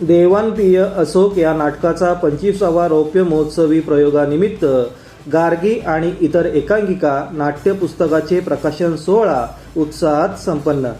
देवानप्रिय अशोक या नाटकाचा पंचवीसावा रौप्य महोत्सवी प्रयोगानिमित्त गार्गी आणि इतर एकांकिका नाट्यपुस्तकाचे प्रकाशन सोहळा उत्साहात संपन्न.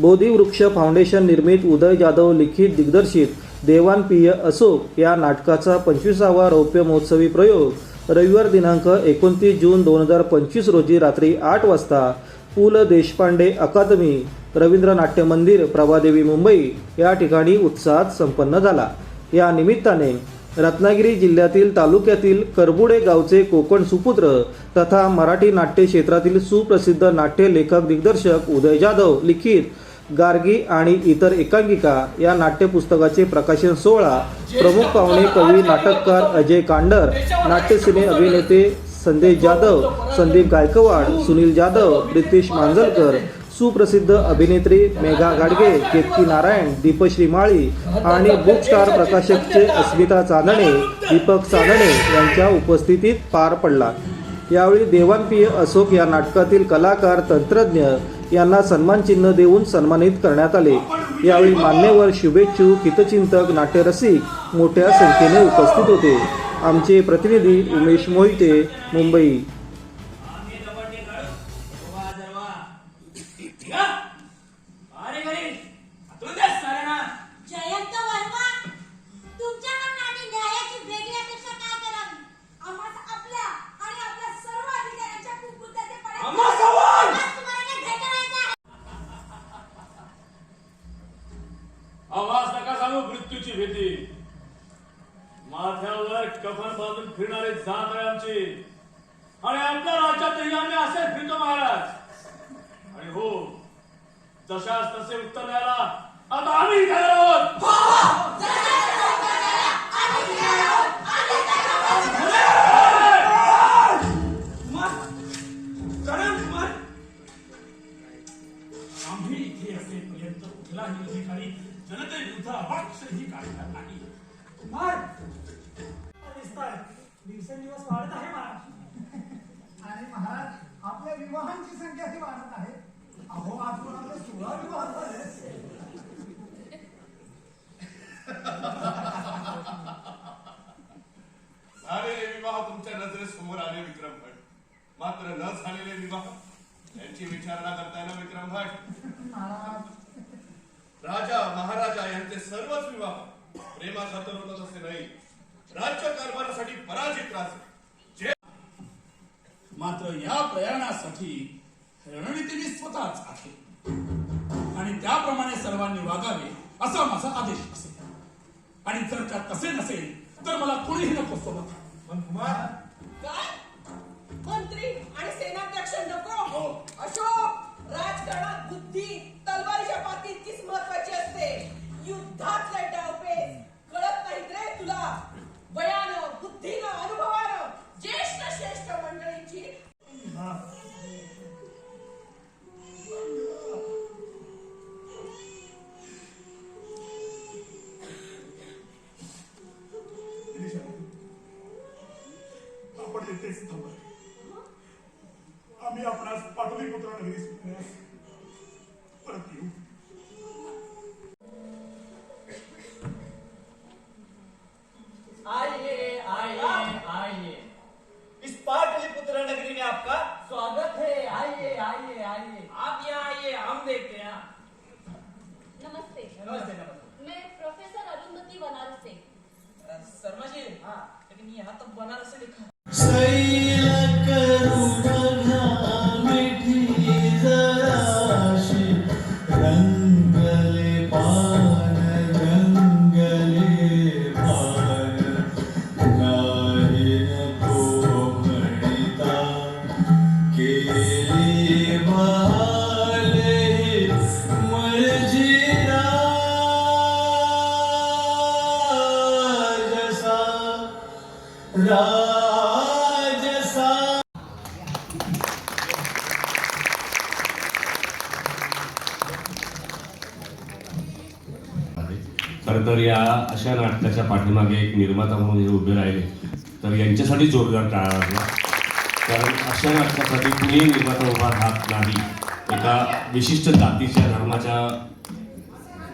बोधिवृक्ष फाउंडेशन निर्मित उदय जाधव लिखित दिग्दर्शित देवानप्रिय अशोक या नाटकाचा पंचवीसावा रौप्य महोत्सवी प्रयोग रविवार दिनांक एकोणतीस जून दोन हजार पंचवीस रोजी रात्री आठ वाजता पु ल देशपांडे अकादमी रवींद्र नाट्य मंदिर प्रभादेवी मुंबई या ठिकाणी उत्साहात संपन्न झाला. या निमित्ताने रत्नागिरी जिल्ह्यातील तालुक्यातील करबुडे गावचे कोकण सुपुत्र तथा मराठी नाट्य क्षेत्रातील सुप्रसिद्ध नाट्य लेखक दिग्दर्शक उदय जाधव लिखित गार्गी आणि इतर एकांकिका या नाट्यपुस्तकाचे प्रकाशन सोहळा प्रमुख पाहुणे कवी नाटककार अजय कांडर नाट्यसिने अभिनेते संदेश जाधव संदीप गायकवाड सुनील जाधव प्रितेश मांजलकर सुप्रसिद्ध अभिनेत्री मेघा गाडगे केतकी नारायण दीपश्री माळी आणि बुक स्टार प्रकाशकचे अस्मिता चांदणे दीपक चांदणे यांच्या उपस्थितीत पार पडला. यावेळी देवानप्रिय अशोक या नाटकातील कलाकार तंत्रज्ञ यांना सन्मान चिन्ह देऊन सन्मानित करण्यात आले. यावेळी मान्यवर शुभेच्छू हितचिंतक नाट्यरसिक मोठ्या संख्येने उपस्थित होते. आमचे प्रतिनिधी उमेश मोहिते मुंबई. जशास तसे उत्तर द्यायला. आता आम्ही तयार आहोत. कुमार आम्ही इथे असेपर्यंत कुठलाही अधिकारी जनतेविरुद्ध अवाक्षही काढणार नाही. कुमार दिवसेंदिवस वाढत आहे महाराज. आणि महाराज आपल्या विवाहांची संख्या ही वाढत आहे. अहो आजवर आपले सोळा विवाह झालेले विवाह तुमच्या नजरेसमोर आले विक्रम भट. मात्र न झालेले विवाह यांची विचारणा करताय ना विक्रम भट? राजा महाराजा यांचे सर्वच विवाह प्रेमाखातर होतात असे नाही. राज्य कारभारासाठी पराजित राजे. मात्र या प्रयाणासाठी रणनीती मी स्वतःच आहे. आणि त्याप्रमाणे सर्वांनी वागावे असा माझा आदेश असेल. आणि जर का तसे नसेल तर मला कोणीही नको सोबत. काय? मंत्री आणि सेनाध्यक्ष नको? हो. अशोक राजकारणात बुद्धी तलवारीच्या पातीतकीच महत्वाची असते. युद्धातले डावपेच कळत नाहीत रे तुला. वयानं बुद्धीनं अनुभवानं शर्मा जी हाँ लेकिन यहाँ तो बनारस से लिखा है। रंगले खरं तर या अशा नाटकाच्या पाठीमागे एक निर्माता म्हणून हे उभे राहिले. तर यांच्यासाठी जोरदार टाळा लागला. कारण अशा नाटकासाठी कुणीही निर्माता उभा राहत नाही. एका विशिष्ट जातीच्या धर्माच्या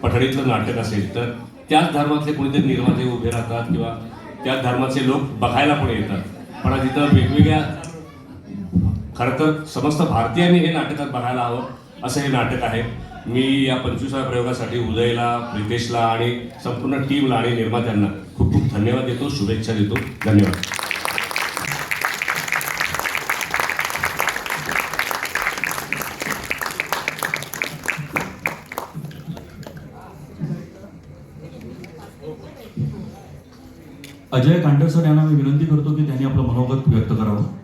पठडीतलं नाटक असेल तर त्याच धर्मातले कोणीतरी निर्माते उभे राहतात किंवा त्याच धर्माचे लोक बघायला पण येतात. पण तिथं वेगवेगळ्या खरं तर समस्त भारतीयांनी हे नाटकात बघायला हवं असं हे नाटक आहे. मी या पंचवीसाव्या प्रयोगासाठी उदयला प्रितेशला आणि संपूर्ण टीमला आणि निर्मात्यांना खूप खूप धन्यवाद देतो शुभेच्छा देतो. धन्यवाद. अजय कांडर सर यांना मी विनंती करतो की त्यांनी आपलं मनोगत व्यक्त करावं.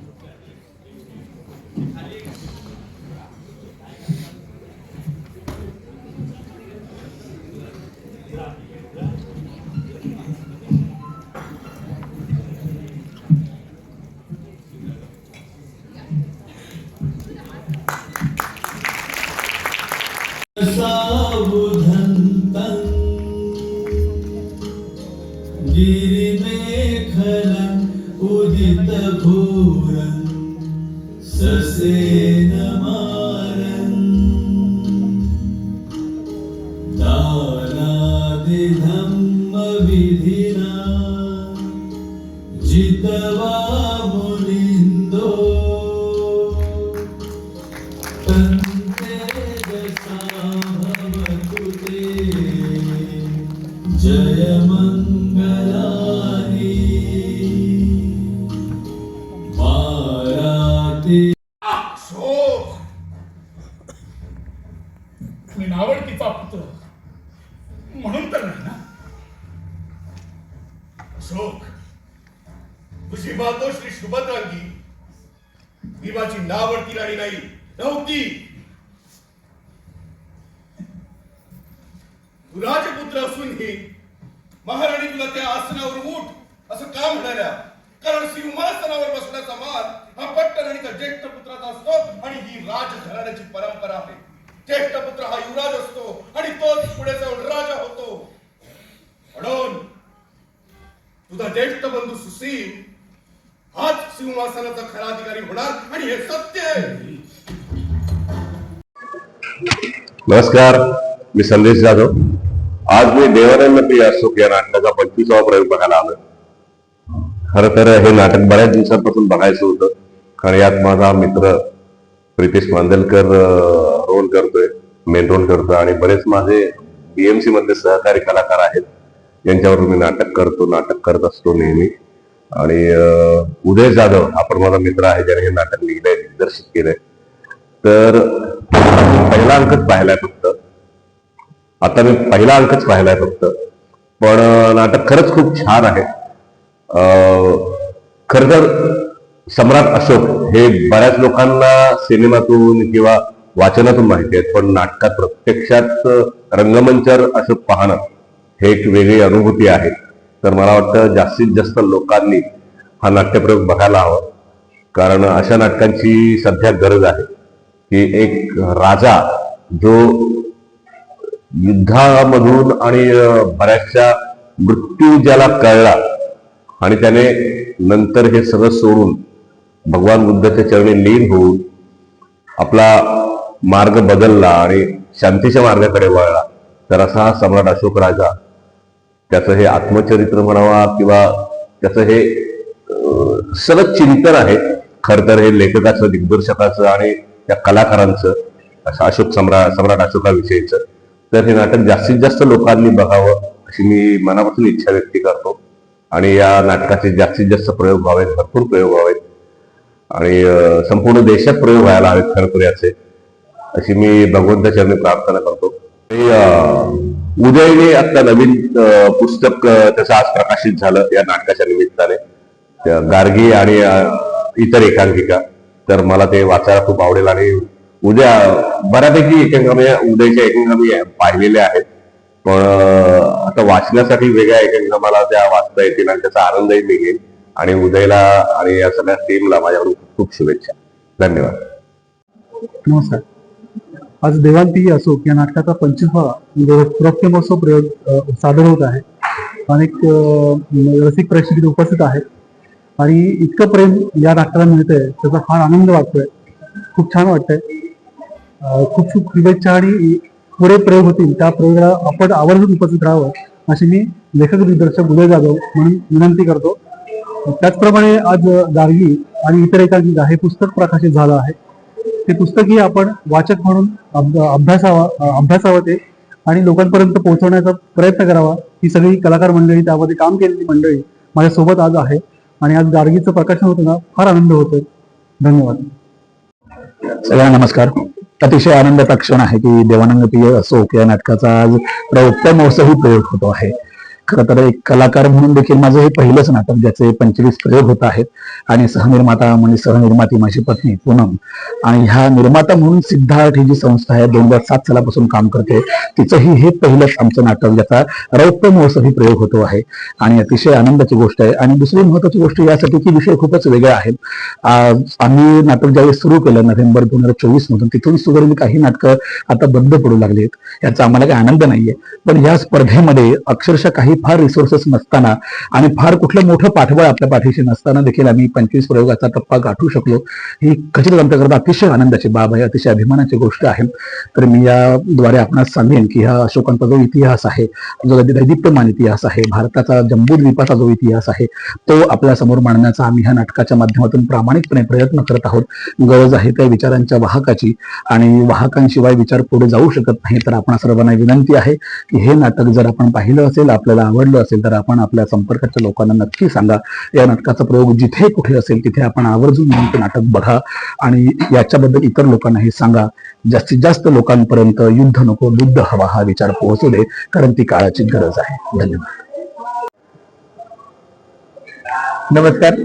गिरिमेखलम् उदितघोरं ससेनमारन् मी नावडतीचा पुत्र. म्हणून तर नाही ना? अशोक तुझी मातोश्री सुभद्रांगी भीमाची नावडती राणी नाही नव्हती. राजपुत्र असूनही महाराणी तुला त्या आसनावर उठ असं का म्हणाल्या? कारण सिंहासनावर बसण्याचा मान हा पट्टराणीचा ज्येष्ठ पुत्राचा असतो आणि ही राजघराण्याची परंपरा आहे. ज्येष्ठ पुत्र हा युवराज असतो आणि तोच पुढे जाऊन राजा होतो. म्हणून तुझा ज्येष्ठ बंधू सुशील हाच सिंहासनाचा खरा अधिकारी होणार आणि हे सत्य आहे. नमस्कार मी संदेश जाधव. आज मी देवानंद प्रिय की या नाटकाचा पंचवीसावा प्रयोग बघायला आलोय. खर तर हे नाटक बऱ्याच दिवसांपासून बघायचं होतं. कारण यात माझा मित्र प्रितेश मांदलकर रोल करतोय मेन रोल करतोय. आणि बरेच माझे बीएमसी मधले सहकारी कलाकार आहेत. यांच्यावर मी नाटक करतो नाटक करत असतो नेहमी. आणि उदय जाधव हा पण माझा मित्र आहे ज्याने हे नाटक लिहिलंय दिग्दर्शित केलंय. तर पहिला अंकच पाहिलाय फक्त. आता मी पहिला अंकच पाहिलाय फक्त. पण नाटक खरंच खूप छान आहे. खर तर सम्राट अशोक हे बऱ्याच लोकांना सिनेमातून किंवा वाचनातून माहिती आहेत पण नाटकात प्रत्यक्षात रंगमंचावर अशोक पाहणं हे एक वेगळी अनुभूती आहे. तर मला वाटतं जास्तीत जास्त लोकांनी हा नाट्यप्रयोग बघायला हवा. कारण अशा नाटकांची सध्या गरज आहे की एक राजा जो युद्धामधून आणि बऱ्याचशा मृत्यू ज्याला कळला आणि त्याने नंतर हे सगळं सोडून भगवान बुद्धाच्या चरणी लीन होऊन आपला मार्ग बदलला आणि शांतीच्या मार्गाकडे वळला. तर असा हा सम्राट अशोक राजा त्याचं हे आत्मचरित्र म्हणावा किंवा त्याचं हे सगळं चिंतन आहे. खर तर हे लेखकाचं दिग्दर्शकाचं आणि त्या कलाकारांचं असं अशोक सम्राट सम्राट अशोकाविषयीचं. तर हे नाटक जास्तीत जास्त लोकांनी बघावं अशी मी मनापासून इच्छा व्यक्त करतो. आणि या नाटकाचे जास्तीत जास्त प्रयोग व्हावेत भरपूर प्रयोग व्हावेत. आणि संपूर्ण देशात प्रयोग व्हायला हवेत खरंतर याचे अशी मी भगवंत चरणी प्रार्थना करतो. उदयने आता नवीन पुस्तक त्याचं आज प्रकाशित झालं या नाटकाच्या निमित्ताने. गार्गी आणि इतर एकांकिका. तर मला ते वाचायला खूप आवडेल आणि उद्या बऱ्यापैकी एकांका उद्याच्या उदयच्या मी पाहिलेल्या आहेत. पण आता वाचण्यासाठी वेगळ्या एकांका मला त्या वाचता येतील आणि त्याचा आनंदही मी घेईन आणि उदयला आणि या सगळ्या टीमला माझ्याकडून खूप शुभेच्छा. धन्यवाद. नमस्कार. आज देवांती असो या नाटकाचा पंचवीसवा नृत्य महोत्सव प्रयोग सादर होत आहे. अनेक रसिक प्रेक्षक उपस्थित आहेत. आणि इतकं प्रेम या नाटकाला मिळतंय त्याचा फार आनंद वाटतोय. खूप छान वाटतंय. खूप खूप शुभेच्छा आणि पुढे प्रयोग होतील. त्या प्रयोगाला आपण आवर्जून उपस्थित राहावं अशी मी लेखक दिग्दर्शक उदय जाधव म्हणून विनंती करतो. त्याचप्रमाणे आज गार्गी आणि इतर एकांकिका हे पुस्तक प्रकाशित झालं आहे. ते पुस्तकही आपण वाचक म्हणून अभ्यासावा अभ्यासावं ते आणि लोकांपर्यंत पोहोचवण्याचा प्रयत्न करावा. ही सगळी कलाकार मंडळी त्यामध्ये काम केलेली मंडळी माझ्यासोबत आज आहे आणि आज गार्गीचं प्रकाशन होताना फार आनंद होतोय. धन्यवाद. सगळ्यांना नमस्कार. अतिशय आनंदाचा क्षण आहे की देवानंद प्रिय असो या नाटकाचा आज प्रवक्ता महोत्सवी प्रयोग होतो आहे. खरं तर एक कलाकार म्हणून देखील माझं हे पहिलंच नाटक ज्याचे पंचवीस प्रयोग होत आहेत आणि सहनिर्माता म्हणजे सहनिर्माती माझी पत्नी पूनम. आणि ह्या निर्माता म्हणून सिद्धार्थ ही जी संस्था आहे दोन हजार सात सालापासून काम करते तिचंही हे पहिलंच आमचं नाटक ज्याचा रौप्य महोत्सवी प्रयोग होतो आहे. आणि अतिशय आनंदाची गोष्ट आहे. आणि दुसरी महत्वाची गोष्ट यासाठी की विषय खूपच वेगळे आहेत आम्ही नाटक ज्यावेळेस सुरू केलं नोव्हेंबर दोन हजार चोवीस मधून तिथून सुरू काही नाटकं आता बंद पडू लागली आहेत याचा आम्हाला काही आनंद नाहीये. पण या स्पर्धेमध्ये अक्षरशः काही फार रिसोर्सेस नसताना आणि फार कुठलं मोठं पाठबळ आपल्या पाठीशी नसताना देखील आम्ही पंचवीस प्रयोगाचा टप्पा गाठू शकलो. ही खचित आमच्याकरता अतिशय आनंदाची बाब आहे अतिशय अभिमानाची गोष्ट आहे. तर मी याद्वारे आपणास सांगेन की हा अशोकांचा जो इतिहास आहे जो दैदिप्यमान इतिहास आहे भारताचा जम्बूद्वीपाचा जो इतिहास आहे तो आपल्यासमोर मांडण्याचा आम्ही ह्या नाटकाच्या माध्यमातून प्रामाणिकपणे प्रयत्न करत आहोत. गरज आहे त्या विचारांच्या वाहकाची आणि वाहकांशिवाय विचार पुढे जाऊ शकत नाही. तर आपण सर्वांना विनंती आहे की हे नाटक जर आपण पाहिलं असेल आपल्याला आवडलं असेल तर आपण आपल्या संपर्काच्या लोकांना नक्की सांगा. या नाटकाचा प्रयोग जिथे कुठे असेल तिथे आपण आवर्जून म्हणून ते नाटक बघा आणि याच्याबद्दल इतर लोकांनाही सांगा. जास्तीत जास्त लोकांपर्यंत युद्ध नको युद्ध हवा हा विचार पोहोचू दे कारण ती काळाची गरज आहे. धन्यवाद. नमस्कार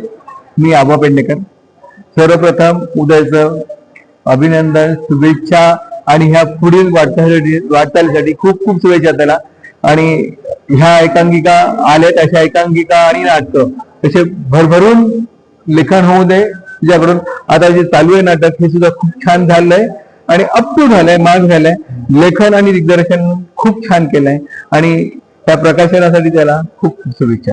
मी आबा पेंडेकर सर्वप्रथम उदयचं अभिनंदन शुभेच्छा आणि ह्या पुढील वाटचालीसाठी वाटचालीसाठी खूप खूप शुभेच्छा त्याला आणि ह्या एकांकिका आल्यात अशा एकांकिका आणि नाटकं. तसे भरभरून लेखन होऊ दे तुझ्याकडून आता जे चालू आहे नाटक हे सुद्धा खूप छान झालंय. आणि अप टू झालंय माग झालंय. लेखन आणि दिग्दर्शन खूप छान केलंय. आणि त्या प्रकाशनासाठी त्याला खूप शुभेच्छा.